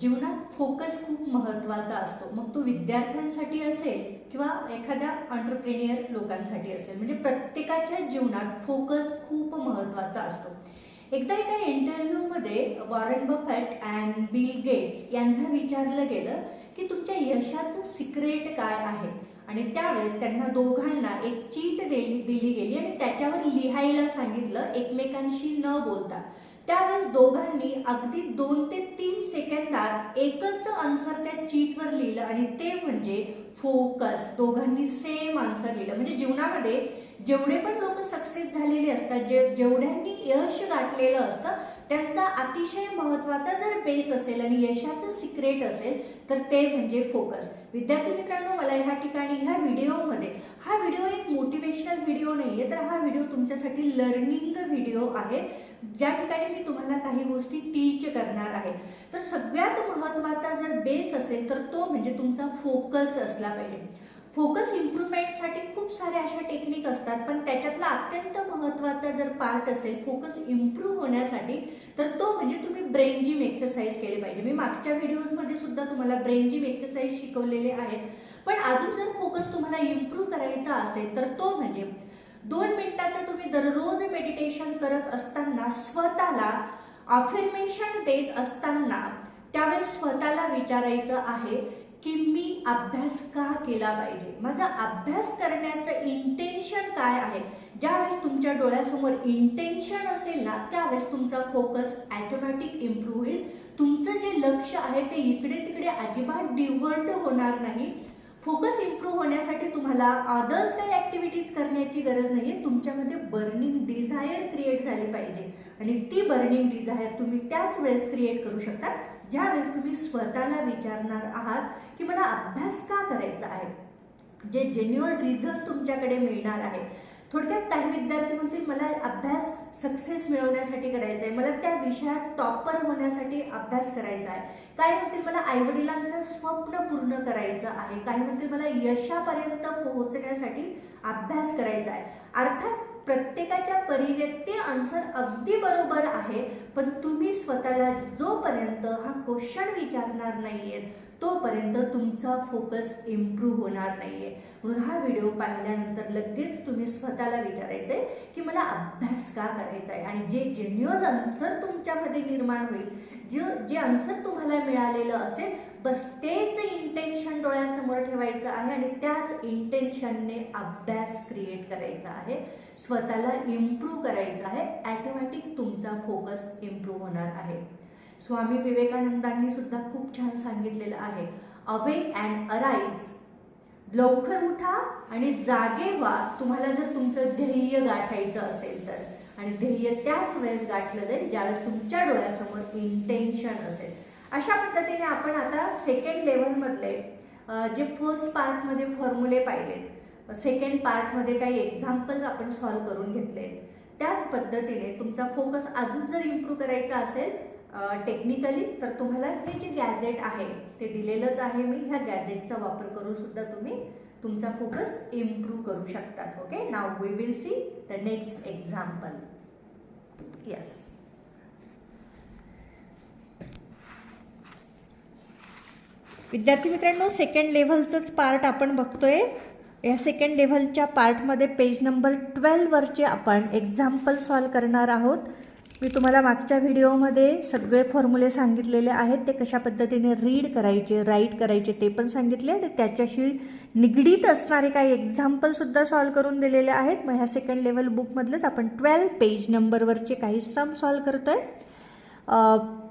जीवनात फोकस खूप महत्त्वाचा असतो. मग तो विद्यार्थ्यांसाठी असेल किंवा एखाद्या ऑन्टरप्रेनियर लोकांसाठी असेल. म्हणजे प्रत्येकाच्या जीवनात फोकस खूप महत्त्वाचा असतो. एकदा एका इंटरव्ह्यूमध्ये Warren Buffett and Bill Gates यांना विचारलं गेलं की तुमच्या यशाचं सिक्रेट काय आहे? आणि त्यावेळेस त्यांना दोघांना एक चीट दिली दिली गेली आणि त्याच्यावर लिहायला सांगितलं एकमेकांशी न बोलता. त्यावेळेस दोघांनी अगदी दोन ते तीन सेकंदात एकच आन्सर त्या चीटवर लिहिलं आणि ते म्हणजे फोकस दोघांनी सेम आन्सर लिहिलं. म्हणजे जीवनामध्ये जेवढे पण लोक सक्सेस झालेले असतात जे जेवढ्यांनी यश गाठलेलं असतं त्यांचा अतिशय महत्त्वाचा जर बेस असेल आणि यशाचं सिक्रेट असेल तर ते म्हणजे फोकस विद्यार्थी मित्रांनो मला ह्या ठिकाणी ह्या व्हिडिओमध्ये हा व्हिडिओ एक मोटिवेशनल व्हिडिओ नाही आहे तर हा व्हिडिओ तुमच्यासाठी लर्निंग व्हिडिओ आहे. ज्या ठिकाणी मी तुम्हाला काही गोष्टी टीच करणार आहे तर सगळ्यात महत्त्वाचा जर बेस असेल तर तो म्हणजे तुमचा फोकस असला पाहिजे. फोकस इम्प्रूव्हमेंटसाठी खूप साऱ्या अशा टेक्निक असतात पण त्याच्यातला अत्यंत महत्त्वाचा जर पार्ट असेल फोकस इम्प्रूव्ह होण्यासाठी तर तो म्हणजे तुम्ही ब्रेन जिम एक्सरसाइज केले पाहिजे. मी मागच्या व्हिडिओजमध्ये सुद्धा तुम्हाला ब्रेन जिम एक्सरसाइज शिकवलेले आहेत. पण अजून जर फोकस तुम्हाला इम्प्रूव्ह करायचा असेल तर तो म्हणजे दोन मिनिटाचं तुम्ही दररोज मेडिटेशन करत असताना स्वतःला अफर्मेशन देत असताना त्यावेळेस स्वतःला विचारायचं आहे की मी अभ्यास का केला पाहिजे? माझा अभ्यास करण्याचं इंटेन्शन काय आहे? ज्यावेळेस तुमच्या डोळ्यासमोर इंटेन्शन असेल ना त्यावेळेस तुमचा फोकस ॲटोमॅटिक इम्प्रूव्ह होईल. तुमचं जे लक्ष आहे ते इकडे तिकडे अजिबात डिव्हर्ट होणार नाही. फोकस इम्प्रूव्ह होण्यासाठी तुम्हाला अदर्स काही ॲक्टिव्हिटीज करण्याची गरज नाही आहे तुमच्यामध्ये बर्निंग डिझायर क्रिएट झाली पाहिजे. आणि ती बर्निंग डिझायर तुम्ही त्याच वेळेस क्रिएट करू शकता ज्यावेळेस तुम्ही स्वतःला विचारणार आहात की मला अभ्यास का करायचा आहे? जे जेन्युअल रिझन तुमच्याकडे मिळणार आहे. थोडक्यात काही विद्यार्थी म्हणतील मला अभ्यास सक्सेस मिळवण्यासाठी करायचा आहे. मला त्या विषयात टॉपर होण्यासाठी अभ्यास करायचा आहे. काही म्हणतील मला आईवडिलांचं स्वप्न पूर्ण करायचं आहे. काही म्हणतील मला यशापर्यंत पोहोचण्यासाठी अभ्यास करायचा आहे. अर्थात प्रत्येकाच्या परीने ते आन्सर अगदी बरोबर आहे पण तुम्ही स्वतःला जोपर्यंत हा क्वेश्चन विचारणार नाहीयेत तोपर्यंत तुमचा फोकस इम्प्रूव्ह होणार नाही आहे म्हणून हा व्हिडिओ पाहिल्यानंतर लगेच तुम्ही स्वतःला विचारायचं आहे की मला अभ्यास का करायचा आहे आणि जे जेन्युअन आन्सर तुमच्यामध्ये निर्माण होईल जे जे आन्सर तुम्हाला मिळालेलं असेल बस तेच इंटेन्शन डोळ्यासमोर ठेवायचं आहे आणि त्याच इंटेन्शनने अभ्यास क्रिएट करायचा आहे. स्वतःला इम्प्रूव्ह करायचं आहे. ॲटोमॅटिक तुमचा फोकस इम्प्रूव्ह होणार आहे. स्वामी विवेकानंदांनी सुद्धा खूप छान सांगितलेलं आहे. अवे अँड अराईज लवकर उठा आणि जागे व्हा. तुम्हाला जर तुमचं ध्येय गाठायचं असेल तर. आणि ध्येय त्याच वेळेस गाठलं जाईल ज्यावेळेस तुमच्या डोळ्यासमोर इंटेन्शन असेल. अशा पद्धतीने आपण आता सेकंड लेवलमधले जे फर्स्ट पार्टमध्ये फॉर्म्युले पाहिलेत सेकंड पार्टमध्ये काही एक्झाम्पल्स आपण सॉल्व्ह करून घेतले. त्याच पद्धतीने तुमचा फोकस अजून जर इम्प्रूव्ह करायचा असेल टेक्निकली तर तुम्हाला हे जे गॅजेट आहे ते दिलेलंच आहे मी. ह्या गॅजेटचा वापर करून सुद्धा तुम्ही तुमचा फोकस इम्प्रूव्ह करू शकतात okay now we will see the next example yes विद्यार्थी मित्रांनो सेकंड लेव्हलचंच पार्ट आपण बघतोय. या सेकंड लेव्हलच्या पार्टमध्ये पेज नंबर ट्वेल्ववरचे आपण एक्झाम्पल सॉल्व करणार आहोत. मी तुम्हाला मागच्या व्हिडिओमध्ये सगळे फॉर्म्युले सांगितलेले आहेत. ते कशा पद्धतीने रीड करायचे राईट करायचे ते पण सांगितले आणि त्याच्याशी निगडीत असणारे काही एक्झाम्पलसुद्धा सॉल्व करून दिलेले आहेत. मग ह्या सेकंड लेवल बुकमधलेच आपण ट्वेल्व पेज नंबरवरचे काही सम सॉल्व करतो आहे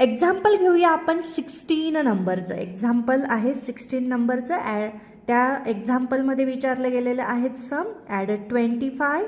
एक्झाम्पल घेऊया आपण सिक्स्टीन नंबरचं एक्झाम्पल आहे सिक्स्टीन नंबरचं ॲ त्या एक्झाम्पलमध्ये विचारले गेलेले आहेत sum add twenty five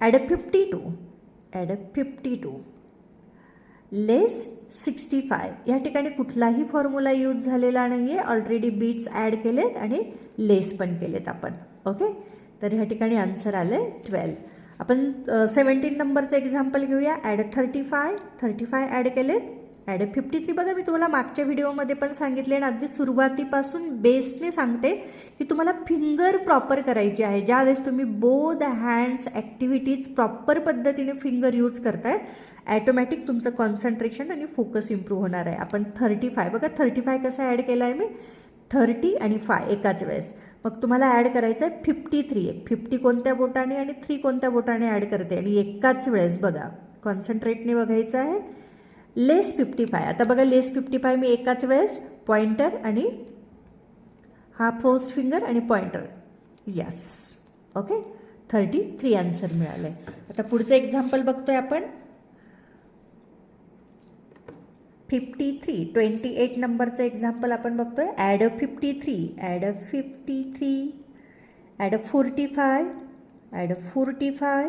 add fifty two add fifty two less sixty five या ठिकाणी कुठलाही फॉर्म्युला यूज झालेला नाही आहे ऑलरेडी बीट्स ॲड केलेत आणि लेस पण केलेत आपण. ओके तर ह्या ठिकाणी आन्सर आलं आहे ट्वेल्व आपण सेवन्टीन नंबरचं एक्झाम्पल घेऊया. Add thirty five thirty five add केलेत. ॲड फिफ्टी थ्री बघा मी तुम्हाला मागच्या व्हिडिओमध्ये पण सांगितले आणि अगदी सुरुवातीपासून बेसने सांगते की तुम्हाला फिंगर प्रॉपर करायची आहे. ज्यावेळेस तुम्ही बोध हँड्स ॲक्टिव्हिटीज प्रॉपर पद्धतीने फिंगर यूज करताय ॲटोमॅटिक तुमचं कॉन्सन्ट्रेशन आणि फोकस इम्प्रूव्ह होणार आहे. आपण थर्टी फाय बघा थर्टी फाय कसं ॲड केलं आहे मी? थर्टी आणि फाय एकाच वेळेस. मग तुम्हाला ॲड करायचं आहे फिफ्टी थ्री आहे फिफ्टी कोणत्या बोटाने आणि थ्री कोणत्या बोटाने ॲड करते? आणि एकाच वेळेस बघा कॉन्सन्ट्रेटने बघायचं आहे. लेस फिफ्टी फाय आता बघा लेस फिफ्टी फाय मी एकाच वेळेस पॉइंटर आणि हा फोर्स फिंगर आणि pointer yes okay thirty three answer मिळालं. आहे आता पुढचं एक्झाम्पल बघतोय आपण. फिफ्टी थ्री ट्वेंटी एट नंबरचं एक्झाम्पल आपण बघतोय. Add a fifty three add a fifty three add a forty five add a forty five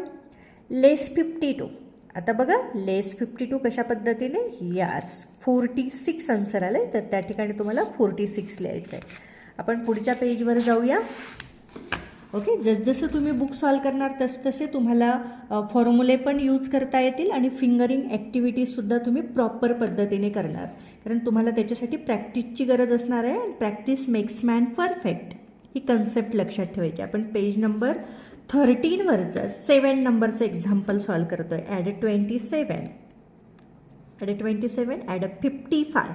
less fifty two आता बघा लेस फिफ्टी टू कशा पद्धतीने? यास फोर्टी सिक्स आन्सर आलं आहे तर त्या ठिकाणी तुम्हाला फोर्टी सिक्स लिहायचं आहे. आपण पुढच्या पेजवर जाऊया. ओके जसजसं तुम्ही बुक सॉल्व करणार तसतसे तुम्हाला फॉर्म्युले पण यूज करता येतील आणि फिंगरिंग ॲक्टिव्हिटीजसुद्धा तुम्ही प्रॉपर पद्धतीने करणार. कारण तुम्हाला त्याच्यासाठी प्रॅक्टिसची गरज असणार आहे आणि प्रॅक्टिस मेक्स मॅन परफेक्ट ही कन्सेप्ट लक्षात ठेवायची. आपण पेज नंबर थर्टीनवरचं सेवन नंबरचं एक्झाम्पल सॉल्व करतो आहे add twenty seven add twenty seven add fifty five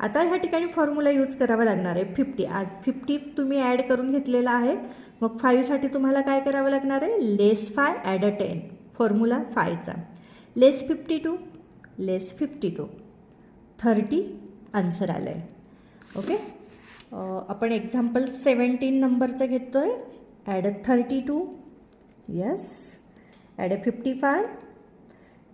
आता ह्या ठिकाणी फॉर्म्युला यूज करावा लागणार आहे. फिफ्टी आज फिफ्टी तुम्ही ॲड करून घेतलेला आहे. मग फाईव्हसाठी तुम्हाला काय करावं लागणार आहे? Less five add a ten formula फायचा less fifty two less fifty two thirty answer आलं आहे ओके आपण एक्झाम्पल सेवन्टीन नंबरचं घेतो आहे add a thirty two yes add a fifty five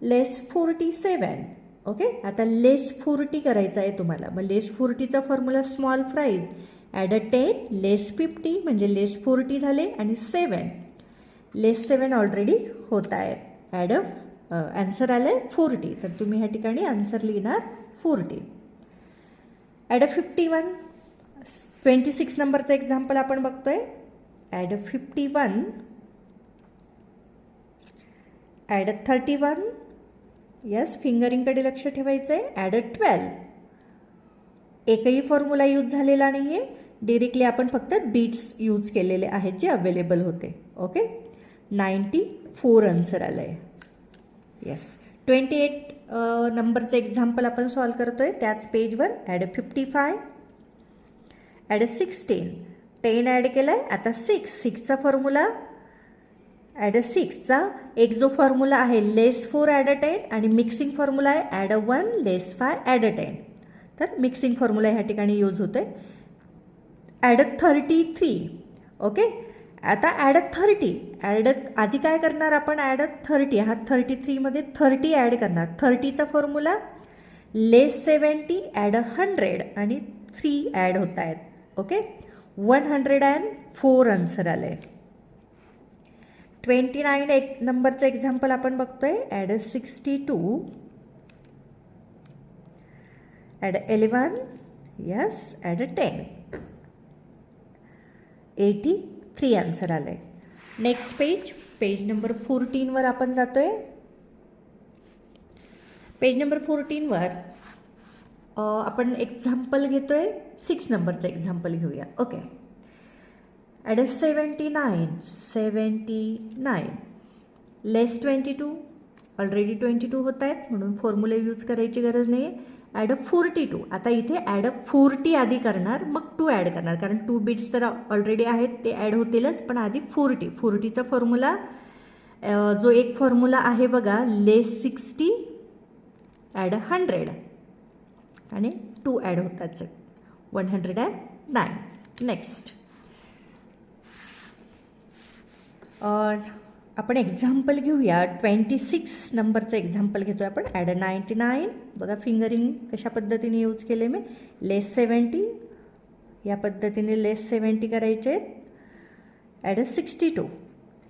less forty seven okay आता लेस फोर्टी करायचं आहे तुम्हाला. मग less फोर्टीचा formula small friends add a ten less fifty म्हणजे लेस फोर्टी झाले आणि सेवन लेस सेवन ऑलरेडी होत आहे. ॲड अ ॲन्सर आलं आहे फोर्टी तर तुम्ही ह्या ठिकाणी आन्सर लिहिणार forty add a fifty one twenty six नंबरचं एक्झाम्पल आपण बघतोय. Add a fifty one add thirty one yes फिंगरिंगकडे लक्ष ठेवायचं आहे ॲड अ ट्वेल्व एकही फॉर्म्युला यूज झालेला नाही आहे डिरेक्टली आपण फक्त बीट्स यूज केलेले आहेत जे अवेलेबल होते. ओके नाईंटी फोर आन्सर आलं आहे येस ट्वेंटी एट नंबरचं एक्झाम्पल आपण सॉल्व करतो आहे त्याच पेजवर add a fifty five add a sixteen ten add केलं आहे आता सिक्स सिक्सचा फॉर्म्युला ॲड अ सिक्सचा एक जो फॉर्म्युला आहे less four add a ten आणि मिक्सिंग फॉर्म्युला आहे add a one less five add a ten तर मिक्सिंग फॉर्म्युला ह्या ठिकाणी यूज होतो आहे add a thirty three okay आता ॲड अ थर्टी ॲड आधी काय करणार आपण? ॲड अ थर्टी हा थर्टी थ्रीमध्ये थर्टी ॲड करणार. थर्टीचा formula less seventy add a hundred आणि थ्री ॲड होत आहेत okay one hundred and four answer आलं. आहे ट्वेंटी नाईन एक नंबरचं एक्झाम्पल आपण बघतोय. Add a sixty two add eleven yes add a ten eighty three answer आलं आहे नेक्स्ट पेज पेज नंबर फोर्टीनवर आपण जातो आहे पेज नंबर फोर्टीनवर आपण एक्झाम्पल घेतो आहे सिक्स नंबरचं एक्झाम्पल घेऊया. Okay add a seventy nine seventy nine less twenty two already twenty two होत आहेत म्हणून फॉर्म्युले यूज करायची गरज नाही आहे ॲड अ फोर्टी टू आता इथे ॲड अ फोर्टी आधी करणार मग टू ॲड करणार. कारण टू बीट्स तर ऑलरेडी आहेत ते ॲड होतीलच पण आधी फोर्टी फोर्टीचा फॉर्म्युला जो एक फॉर्म्युला आहे बघा less sixty add a hundred आणि टू ॲड होताच. One hundred and nine next आपण एक्झाम्पल घेऊया. ट्वेंटी सिक्स नंबरचं एक्झाम्पल घेतो आपण. ॲड अ नाईंटी नाईन बघा फिंगरिंग कशा पद्धतीने यूज केले मी. लेस सेवन्टी या पद्धतीने लेस सेवन्टी करायचे आहेत. ॲड अ सिक्स्टी टू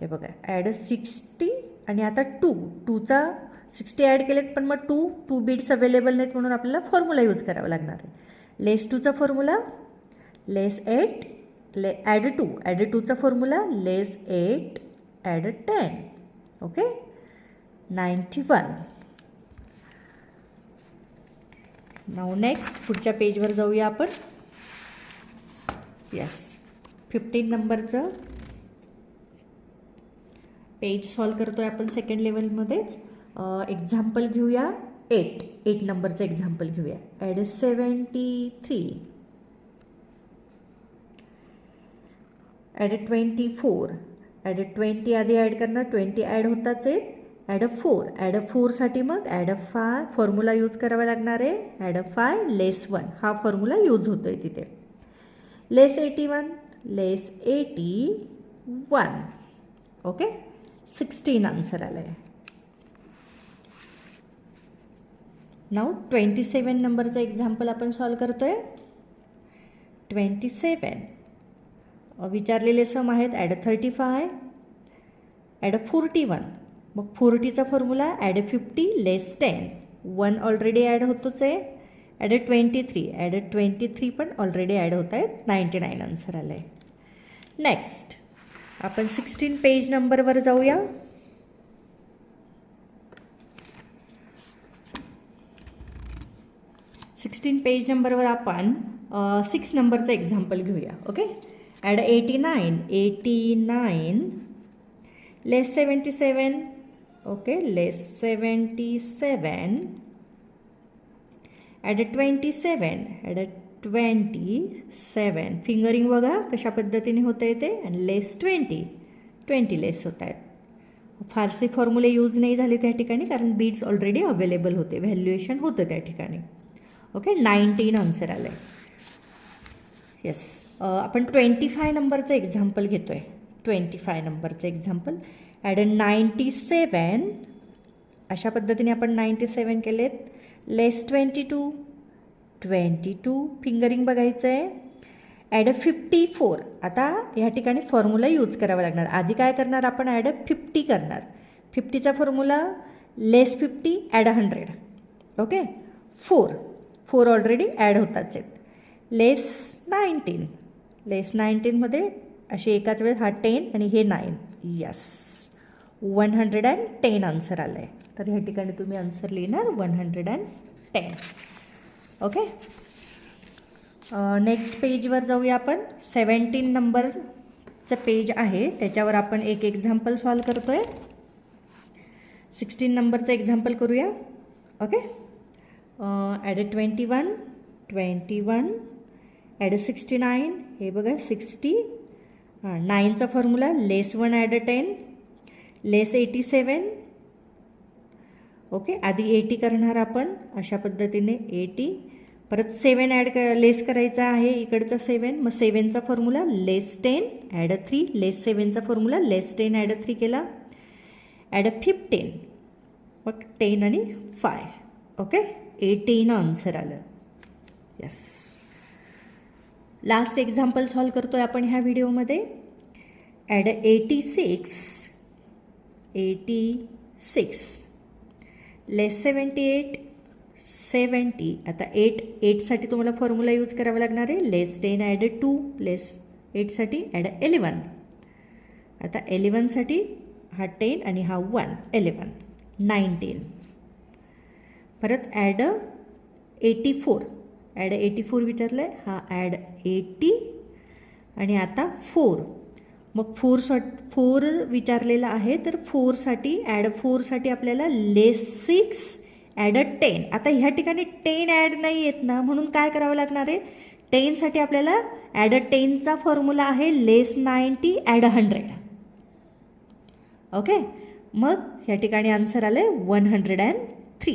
हे बघा ॲड अ सिक्स्टी आणि आता टू टूचा सिक्स्टी ॲड केलेत पण मग टू टू बीट्स अवेलेबल नाहीत म्हणून आपल्याला फॉर्म्युला यूज करावा लागणार आहे. Less टूचा formula less eight less add two add टूचा formula less eight add ten okay ninety one now next पुढच्या पेजवर जाऊया आपण. यस फिफ्टीन नंबरचं पेज सॉल्व करतो आहे आपण सेकंड लेवलमध्येच एक्झाम्पल घेऊया. एट एट नंबरचं एक्झाम्पल घेऊया. Add seventy three add twenty four add a twenty आधी ॲड करणार. ट्वेंटी ॲड होताच आहेत. Add a four add a फोरसाठी मग add a five formula use करावा लागणार आहे. Add a five less one हा फॉर्म्युला यूज होतो आहे तिथे. Less eighty one less eighty one okay sixteen answer आलं आहे नाव ट्वेंटी सेवन नंबरचं एक्झाम्पल आपण सॉल्व करतो आहे ट्वेंटी सेवन विचारलेले सम आहेत. Add a thirty five add a forty one मग फोर्टीचा formula add a fifty less ten one already add होतोच आहे. Add a twenty three add a twenty three पण ऑलरेडी ॲड होत आहेत. नाईंटी नाईन आन्सर आलं आहे next आपण sixteen page नंबरवर जाऊया सिक्स्टीन पेज नंबरवर आपण सिक्स नंबरचं एक्झाम्पल घेऊया. Okay add eighty nine eighty nine less seventy seven okay less seventy seven add a twenty seven add a twenty seven fingering बघा कशा पद्धतीने होतं आहे ते. आणि लेस ट्वेंटी ट्वेंटी लेस होत आहेत फारसे फॉर्म्युले यूज नाही झाले त्या ठिकाणी कारण बीट्स ऑलरेडी अवेलेबल होते. व्हॅल्युएशन होतं त्या ठिकाणी. ओके नाईन्टीन आन्सर आलं आहे येस आपण ट्वेंटी फाय नंबरचं एक्झाम्पल घेतो आहे ट्वेंटी फाय नंबरचं example add a ninety seven अशा पद्धतीने आपण नाईंटी सेवन केलेत. Less twenty two twenty two fingering बघायचं आहे ॲड अ फिफ्टी फोर आता ह्या ठिकाणी फॉर्म्युला यूज करावा लागणार. आधी काय करणार आपण? ॲड अ फिफ्टी करणार. फिफ्टीचा formula less fifty add a hundred okay four four already add होताच आहेत. लेस नाईन्टीन. लेस नाईन्टीनमध्ये असे एकाच वेळेस हा टेन आणि हे nine. Yes one hundred and ten answer आलं आहे तर ह्या ठिकाणी तुम्ही आन्सर लिहिणार one hundred and ten okay next पेजवर जाऊया आपण. सेवन्टीन नंबरचं पेज आहे. त्याच्यावर आपण एक एक्झाम्पल सॉल्व करतो आहे सिक्स्टीन नंबरचं एक्झाम्पल करूया. Okay add a twenty one twenty one add a sixty nine हे बघा sixty नाईनचा formula less one add a ten less eighty seven okay आधी एटी करणार आपण. अशा पद्धतीने एटी परत सेवन ॲड क लेस करायचा आहे इकडचा सेवन मग सेवनचा formula less ten add a three less सेवनचा formula less ten add a three केला. ॲड अ फिफ्टीन मग टेन आणि फाय ओके एटीन आन्सर आलं. यस लास्ट एक्झाम्पल सॉल्व करतो आहे आपण ह्या व्हिडिओमध्ये add eighty six eighty six less seventy eight seventy आता एट एटसाठी तुम्हाला फॉर्म्युला यूज करावा लागणार आहे. Less ten add two less एटसाठी add eleven आता एलेवनसाठी हा टेन आणि हा वन एलेवन नाईन्टीन परत add eighty four add eighty four विचारलं आहे हा ॲड एटी आणि आता फोर मग फोर फोर विचारलेला आहे तर फोरसाठी ॲड फोरसाठी आपल्याला less six add a ten आता ह्या ठिकाणी टेन ॲड नाही येत ना म्हणून काय करावं लागणार आहे? टेनसाठी आपल्याला ॲड अ टेनचा फॉर्म्युला आहे less ninety add a hundred okay मग ह्या ठिकाणी आन्सर आलं आहे one hundred and three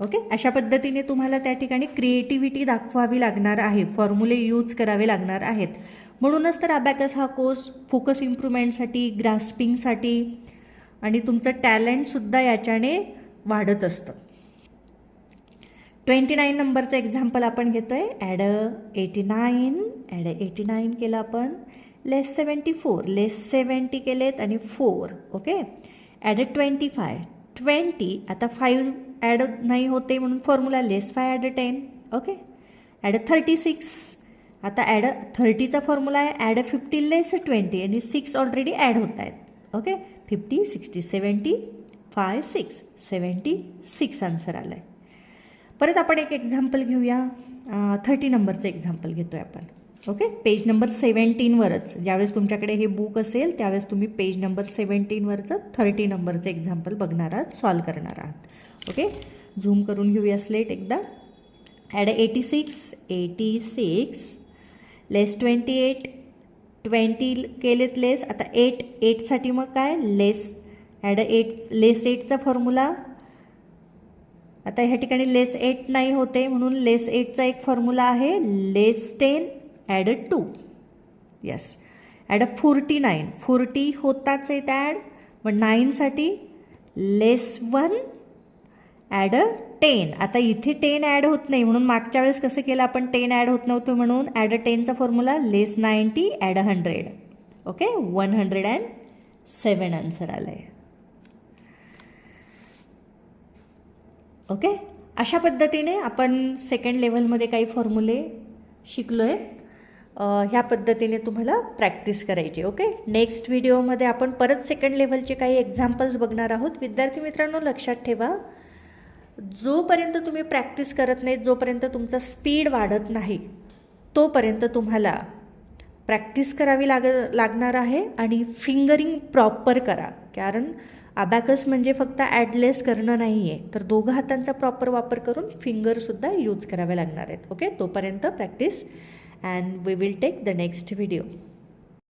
okay? अशा पद्धतीने तुम्हाला त्या ठिकाणी क्रिएटिव्हिटी दाखवावी लागणार आहे. फॉर्म्युले यूज करावे लागणार आहेत. म्हणूनच तर अबॅकस हा कोर्स फोकस इम्प्रुव्हमेंटसाठी ग्रास्पिंगसाठी आणि तुमचं टॅलेंटसुद्धा याच्याने वाढत असतं. ट्वेंटी नाईन नंबरचं एक्झाम्पल आपण घेतो आहे add eighty nine add eighty nine केलं आपण. Less seventy four less seventy केलेत आणि four okay? Add twenty five twenty आता फाईव्ह ॲड नाही होते म्हणून formula less five add ten okay add thirty six आता ॲड थर्टीचा फॉर्म्युला आहे ॲड फिफ्टी लेस ट्वेंटी आणि सिक्स ऑलरेडी ॲड होत आहेत okay fifty sixty seventy five six seventy six answer आलं आहे परत आपण एक एक्झाम्पल घेऊया. थर्टी नंबरचं एक्झाम्पल घेतो आहे आपण. ओके पेज नंबर सेवन्टीनवरच ज्यावेळेस तुमच्याकडे हे बुक असेल त्यावेळेस तुम्ही पेज नंबर सेवन्टीनवरचं थर्टी नंबरचं एक्झाम्पल बघणार आहात सॉल्व करणार आहात. ओके झूम करून घेऊया स्लेट एकदा. Add eighty six eighty six less twenty eight twenty केलेत लेस आता एट एटसाठी मग काय? लेस ॲड एट लेस एटचा फॉर्म्युला आता ह्या ठिकाणी लेस एट नाही होते म्हणून लेस एटचा एक फॉर्म्युला आहे. Less ten add a two yes add a forty nine forty होताच आहेत ॲड मग नाईनसाठी less one add a ten आता इथे टेन ॲड होत नाही. म्हणून मागच्या वेळेस कसं केलं आपण? टेन ॲड होत नव्हतं म्हणून add a टेनचा formula less ninety add a hundred okay one hundred and seven answer आलं आहे ओके अशा पद्धतीने आपण सेकंड लेवलमध्ये काही फॉर्म्युले शिकलो आहेत ह्या पद्धतीने तुम्हाला प्रॅक्टिस करायची ओके नेक्स्ट व्हिडिओमध्ये आपण परत सेकंड लेवलचे काही एक्झाम्पल्स बघणार आहोत. विद्यार्थी मित्रांनो लक्षात ठेवा. जोपर्यंत तुम्ही प्रॅक्टिस करत नाही जोपर्यंत तुमचा स्पीड वाढत नाही तोपर्यंत तुम्हाला प्रॅक्टिस करावी लाग लागणार आहे आणि फिंगरिंग प्रॉपर करा. कारण अबॅकस म्हणजे फक्त ॲडलेस करणं नाही आहे तर दोघं हातांचा प्रॉपर वापर करून फिंगरसुद्धा यूज करावे लागणार आहेत ओके तोपर्यंत practice and we will take the next video